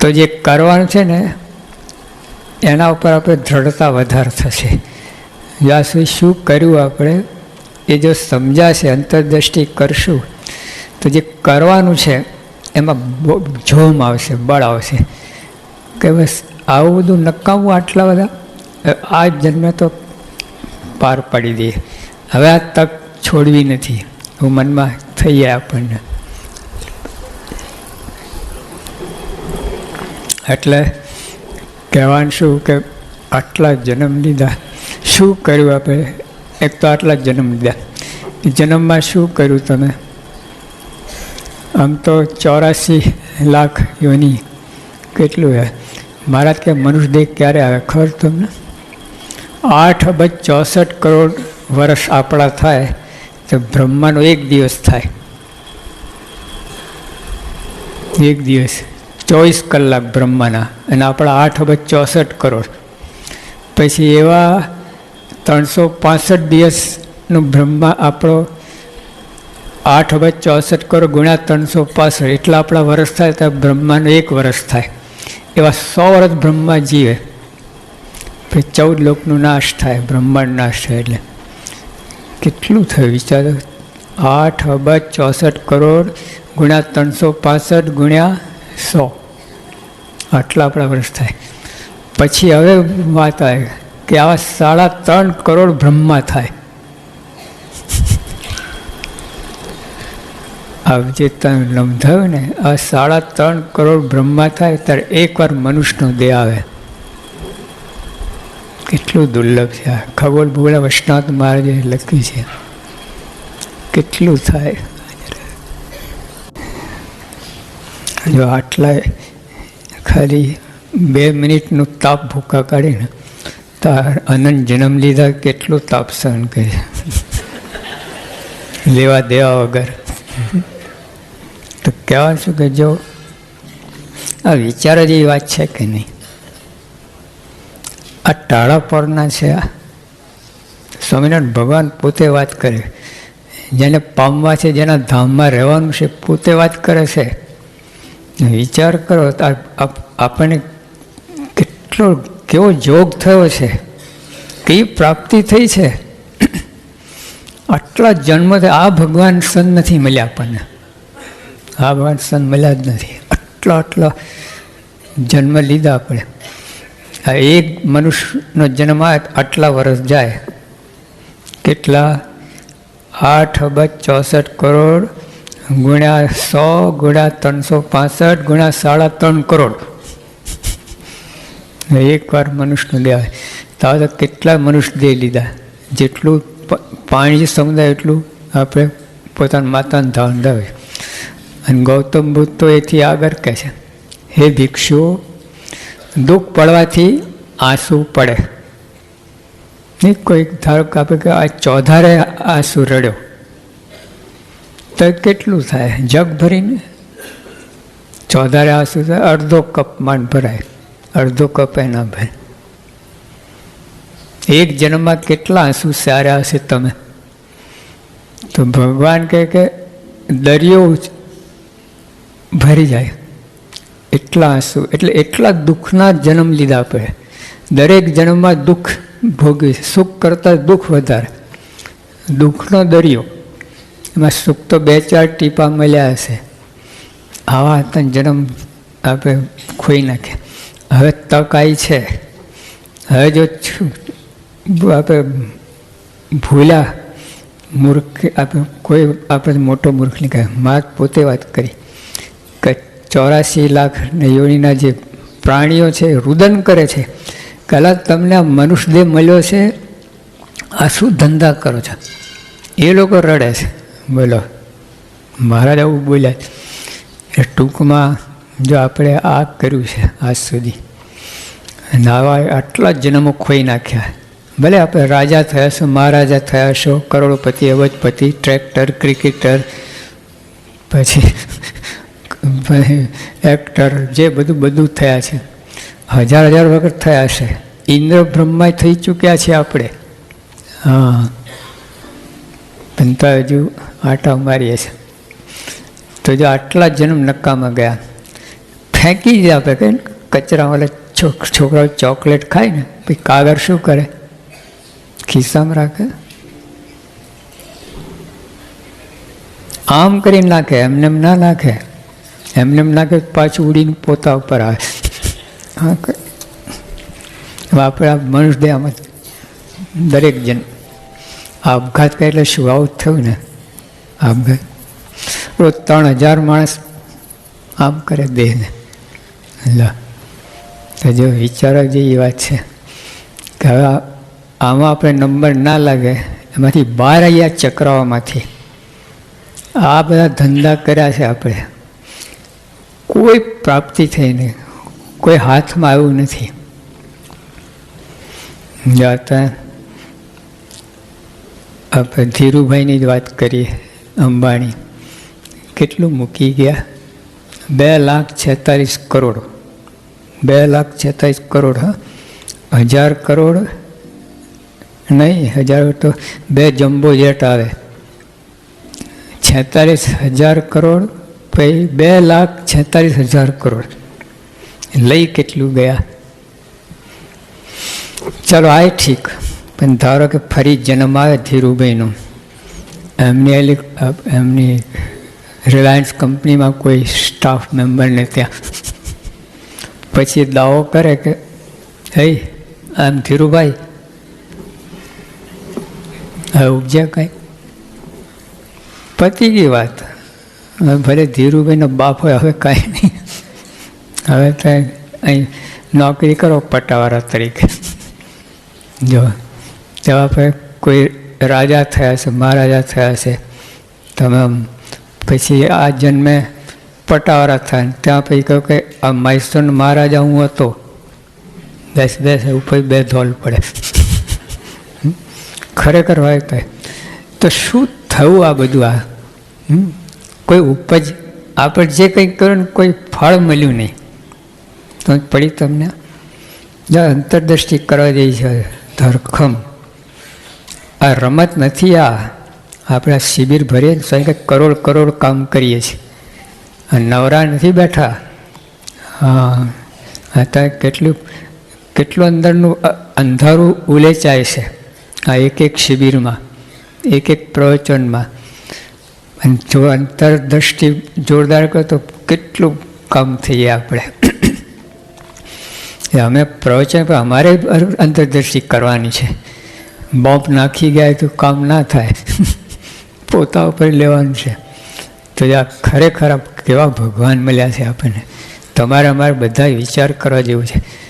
તો જે કરવાનું છે ને, એના ઉપર આપણે દ્રઢતા વધારે થશે. જ્યાં સુધી શું કર્યું આપણે? એ જો સમજાશે, અંતરદ્રષ્ટિ કરશું, તો જે કરવાનું છે, એમાં જોમ આવશે, બળ આવશે. કે બસ આવું બધું નકામું આટલા બધા? આ જન્મે તો પાર પાડી દઈએ. હવે આ તક છોડવી નથી. હું મનમાં થઈ જાય આપણને. એટલે કહેવાનું શું કે આટલા જન્મ લીધા. શું કર્યું આપણે એક તો આટલા જન્મ લીધા. જન્મમાં શું કર્યું તમે? આમ તો ચોરાસી લાખ યોની કેટલું હે? મારા કે મનુષ્ય દેહ ક્યારે આવે ખબર તમને? આઠ અબજ ચોસઠ કરોડ વર્ષ આપણા થાય તો બ્રહ્માનો એક દિવસ થાય. એક દિવસ. ચોવીસ કલાક બ્રહ્માના અને આપણા આઠ અબજ ચોસઠ કરોડ. પછી એવા ત્રણસો પાસઠ દિવસનું બ્રહ્મા આપણો આઠ અબજ ચોસઠ કરોડ ગુણ્યા ત્રણસો પાસઠ, એટલા આપણા વર્ષ થાય તો બ્રહ્માનો એક વર્ષ થાય. એવા સો વર્ષ બ્રહ્મા જીવે. પછી ચૌદ લોકનું નાશ થાય, બ્રહ્માંડ નાશ થાય એટલે. કેટલું થયું વિચારો? આઠ અબજ ચોસઠ કરોડ ગુણ્યા ત્રણસો પાસઠ ગુણ્યા સો. આટલા આપણા વર્ષ થાય. પછી હવે વાત આવે કે આવા સાડા ત્રણ કરોડ બ્રહ્મા થાય. આ જે તમે લમધાયું ને, આ સાડા ત્રણ કરોડ બ્રહ્મા થાય ત્યારે એકવાર મનુષ્યનો દેહ આવે. કેટલું દુર્લભ છે. આ ખગોળ ભૂગોળ વૈષ્ણવ મહારાજે લખ્યું છે. કેટલું થાય. જો આટલા ખાલી બે મિનિટનું તાપ ભૂકા કાઢીને તાર અનંત જન્મ લીધા કેટલું તાપ સહન કરે લેવા દેવા વગર. તો કહેવા છું કે જો આ વિચાર જેવી વાત છે કે નહીં? આ ટાળા પરના છે આ. સ્વામિનારાયણ ભગવાન પોતે વાત કરે. જેને પામવા છે, જેના ધામમાં રહેવાનું છે, પોતે વાત કરે છે. વિચાર કરો આપણને કેટલો, કેવો જોગ થયો છે? કઈ પ્રાપ્તિ થઈ છે? આટલા જન્મથી આ ભગવાન સન નથી મળ્યા આપણને. આ ભગવાન સન મળ્યા જ નથી. આટલા આટલા જન્મ લીધા આપણે. આ એક મનુષ્યનો જન્મ આટલા વર્ષ જાય. કેટલા? આઠ, અબજ, ચોસઠ કરોડ ગુણ્યા સો ગુણ્યા ત્રણસો પાસઠ ગુણ્યા સાડા ત્રણ કરોડ. એકવાર મનુષ્યનો દેહ તો તો કેટલા મનુષ્ય દેહ લીધા? જેટલું પાણી સમુદાય એટલું આપણે પોતાના માતાને ધાન ધાવે અને ગૌતમ બુદ્ધ તો એથી આગળ કહે છે, હે ભિક્ષુઓ, દુઃખ પડવાથી આંસુ પડે. નહીં કોઈ ધારો કે આપણે કે આ ચોધારે આંસુ રડ્યો. તો કેટલું થાય? જગ ભરીને? ચોધારે આંસુ થાય અડધો કપ માંડ ભરાય. અડધો કપ એના ભરે એક જન્મમાં કેટલા આંસુ સારા હશે તમે? તો ભગવાન કહે કે દરિયો ભરી જાય. એટલા આંસુ, એટલે એટલા દુઃખના જન્મ લીધા આપણે. દરેક જન્મમાં દુઃખ ભોગવી સુખ કરતાં દુઃખ વધારે. દુઃખનો દરિયો. એમાં સુખ તો બે ચાર ટીપા મળ્યા હશે. આવા હતા જન્મ આપણે ખોઈ નાખે. હવે તક આવી છે. હવે જો આપણે ભૂલ્યા મૂર્ખ આપણે કોઈ આપણે મોટો મૂર્ખ નહીં કહે માત પોતે વાત કરી કે ચોરાસી લાખ યોનીના જે પ્રાણીઓ છે, રુદન કરે છે. કલા તમને આ મનુષ્ય દેહ મળ્યો છે, આ શું ધંધા કરો છો? એ લોકો રડે છે. બોલો. મહારાજ આવું બોલ્યા. એ ટૂંકમાં જો આપણે આ કર્યું છે આજ સુધી. નાવા આટલા જન્મો ખોઈ નાખ્યા. ભલે આપણે રાજા થયા છો મહારાજા થયા છો કરોડપતિ, અબજપતિ, ટ્રેક્ટર, ક્રિકેટર, પછી એક્ટર, જે બધું બધું થયા છે. હજાર હજાર વખત થયા છે ઇન્દ્ર બ્રહ્મા થઈ ચૂક્યા છે આપણે. હા. પણ હજુ આટા મારીએ છે તો જો આટલા જન્મ નક્કામાં ગયા, ફેંકી જ આપે કે કચરાવાળા છોક, છોકરાઓ ચોકલેટ ખાય ને, પછી કાગળ શું કરે? ખિસ્સામાં રાખે? આમ કરીને નાખે, એમને એમ ના નાખે. એમને એમ નાખે પાછું ઉડીને પોતા ઉપર આવે. હા આપણે આ મનુષ્ય દયામાં દરેક જન આપઘાત કરે એટલે શું આવું થયું ને? આપઘાત રોજ ત્રણ હજાર માણસ આમ કરે દેહને લા. તો જો વિચારો જેવી વાત છે કે હવે આમાં આપણે નંબર ના લાગે, એમાંથી બહાર આવ્યા ચક્રાઓમાંથી આ બધા ધંધા કર્યા છે આપણે. કોઈ પ્રાપ્તિ થઈ નહીં. કોઈ હાથમાં આવ્યું નથી. જાતા આપણે ધીરુભાઈની જ વાત કરીએ. અંબાણી. કેટલું મૂકી ગયા? બે લાખ છેતાલીસ કરોડ. બે લાખ છેતાલીસ કરોડ, હા? હજાર કરોડ નહીં, હજાર તો બે જમ્બો જેટ આવે. છેતાલીસ હજાર કરોડ, પછી બે લાખ છેતાલીસ હજાર કરોડ. લઈ કેટલું ગયા? ચલો, આ ઠીક. પણ ધારો કે ફરી જન્મ આવે ધીરુભાઈનો. એમની એલી- એમની રિલાયન્સ કંપનીમાં કોઈ સ્ટાફ મેમ્બરને ત્યાં. પછી દાવો કરે કે, હે, આમ ધીરુભાઈ, હવે ઉપજે કાંઈ? પતી ગઈ વાત. ભલે ધીરુભાઈનો બાપ હોય, હવે કાંઈ નહીં. હવે તો અહીં નોકરી કરો, પટાવાળા તરીકે. જો તેવા પર કોઈ રાજા થયા છે, મહારાજા થયા છે. તમે પછી આ જન્મે પટાવાળા થયા ત્યાં પછી કહ્યું કે આ મૈસૂરનો મહારાજા હું હતો. બેસ બેસ પછી બે ધોલ પડે. ખરેખર હોય તો. તો શું થયું આ બધું આ? કોઈ ઉપજ આપણે જે કંઈ કર્યું કોઈ ફળ મળ્યું નહીં. તો પડી તમને. અંતરદ્રષ્ટિ કરવા જઈ છે, ધરખમ. આ રમત નથી, આ આપણે શિબિર ભરીએ ને કંઈક કરોડ કરોડ કામ કરીએ છીએ. નવરા નથી બેઠા. હા અત્યારે કેટલું કેટલું અંદરનું અંધારું ઉલેચાય છે. આ એક એક શિબિરમાં, એક એક પ્રવચનમાં. અને જો અંતરદ્રષ્ટિ જોરદાર કરો તો કેટલું કામ થઈએ આપણે. અમે પ્રવચન પર અમારે અંતરદ્રષ્ટિ કરવાની છે. બોમ્બ નાખી ગયા તો કામ ના થાય. પોતા ઉપર લેવાનું છે. તો આ ખરેખર કેવા ભગવાન મળ્યા છે આપણને? તમારે અમારે બધા વિચાર કરવા જેવું છે.